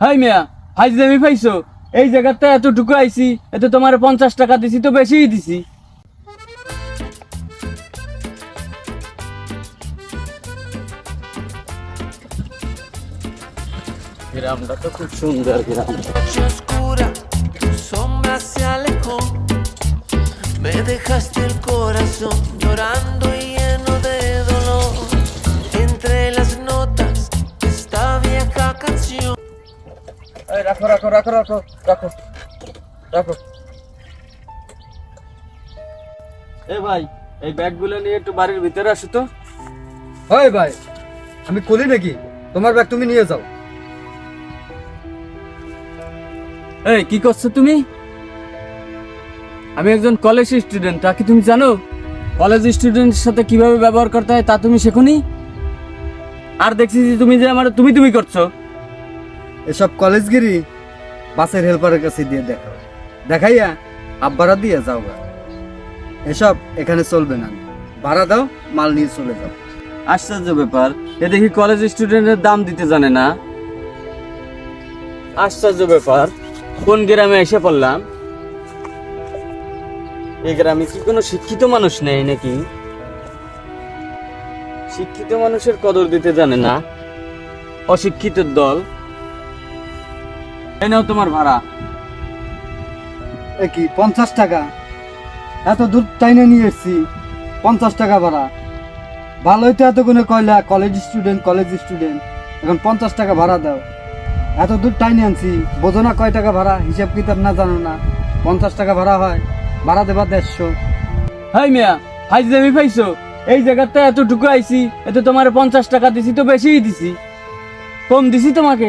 High মিয়া high দেবি পাইছো এই জায়গাটা এতটুকু আইছি এতে তোমার পঞ্চাশ টাকা দিছি তো বেশিই দিছি গ্রামটা তো খুব সুন্দর গ্রাম sombra se alejó. Me dejaste el corazón llorando y রাখো রাখো রাখো রাখো রাখো রাখো। এ ভাই এই ব্যাগগুলো নিয়ে একটু বাড়ির ভিতরে আসো তো। হয় ভাই আমি কলি নাকি? তোমার ব্যাগ তুমি নিয়ে যাও। এই কি করছ তুমি? আমি একজন কলেজ স্টুডেন্ট তা কি তুমি জানো? কলেজ স্টুডেন্টের সাথে কীভাবে ব্যবহার করতে হয় তা তুমি শেখনি? আর দেখছি যে তুমি যে আমার তুমি তুমি করছ। এসব কলেজগিরি বাসের হেল্পারের কাছে দিয়ে দেখাও। দেখাইয়া আব্বারা দিয়ে যাও এসব এখানে চলবে না। ভাড়া দাও, মাল নিয়ে চলে যাও। আশ্চর্য ব্যাপার। এ দেখি কলেজ স্টুডেন্টের দাম দিতে জানে না। আশ্চর্য ব্যাপার। কোন গ্রামে এসে পড়লাম? এই গ্রামে কি কোনো শিক্ষিত মানুষ নেই নাকি? শিক্ষিত মানুষের কদর দিতে জানে না। অশিক্ষিত দল। এই নাও তোমার ভাড়া। এ কি পঞ্চাশ টাকা? এত দূর টাইনে নিয়ে এসছি পঞ্চাশ টাকা ভাড়া। ভালোই তো এত কোনো কয়লা কলেজ স্টুডেন্ট কলেজ স্টুডেন্ট এখন পঞ্চাশ টাকা ভাড়া দাও। এত দূর টাইনে আনছি বোঝো না কয় টাকা ভাড়া হিসাব কিতাব না জানো না। পঞ্চাশ টাকা ভাড়া হয় ভাড়া দেবা দেড়শো। হাই মিয়া হাই দেবি পাইছো এই জায়গাটা এতটুকু আইছি এতে তোমার পঞ্চাশ টাকা দিছি তো বেশিই দিছি। কম দিছি তোমাকে।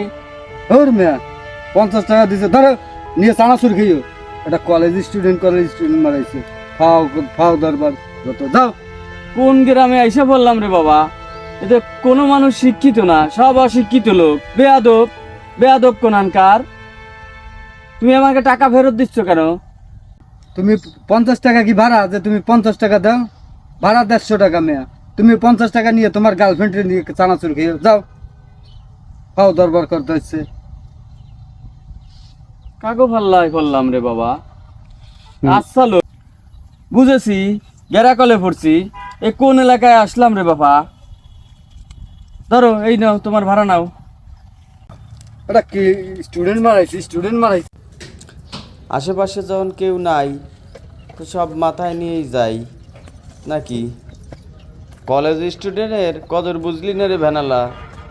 ওর মেয়া পঞ্চাশ টাকা দিছে। ধরো নিয়ে চানাচুর খেয়েও এটা কলেজ স্টুডেন্ট কলেজ স্টুডেন্ট মারাইছে। ফাও ফাও দরবার যত যাও। কোন গ্রামে আইসা বললাম রে বাবা? এতে কোনো মানুষ শিক্ষিত না সব অশিক্ষিত লোক। বেয়াদব বেয়াদব কোনানকার। তুমি আমাকে টাকা ফেরত দিচ্ছ কেন? তুমি পঞ্চাশ টাকা কি ভাড়া? যে তুমি পঞ্চাশ টাকা দাও। ভাড়া দেড়শো টাকা মেয়া। তুমি পঞ্চাশ টাকা নিয়ে তোমার গার্লফ্রেন্ডের নিয়ে চানাচুর খেয়ে যাও। ফাও দরবার করতে হচ্ছে। কাকো ভাল্লাই করলাম রে বাবা? আচ্ছা লোক বুঝেছি গেরাকলে পড়ছি। এ কোন এলাকায় আসলাম রে বাবা? ধরো এই নাও তোমার ভাড়া নাও। এটা কি স্টুডেন্ট মারাইছি স্টুডেন্ট মারাইছি। আশেপাশে যখন কেউ নাই তো সব মাথায় নিয়েই যাই নাকি? কলেজ স্টুডেন্টের কদর বুঝলি না রে ভ্যানালা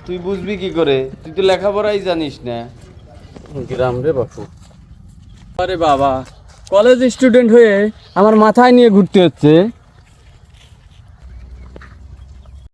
তুই বুঝবি কি করে? তুই তো লেখাপড়াই জানিস না। গ্রাম রে বাপু আরে বাবা কলেজ স্টুডেন্ট হয়ে আমার মাথায় নিয়ে ঘুরতে হচ্ছে।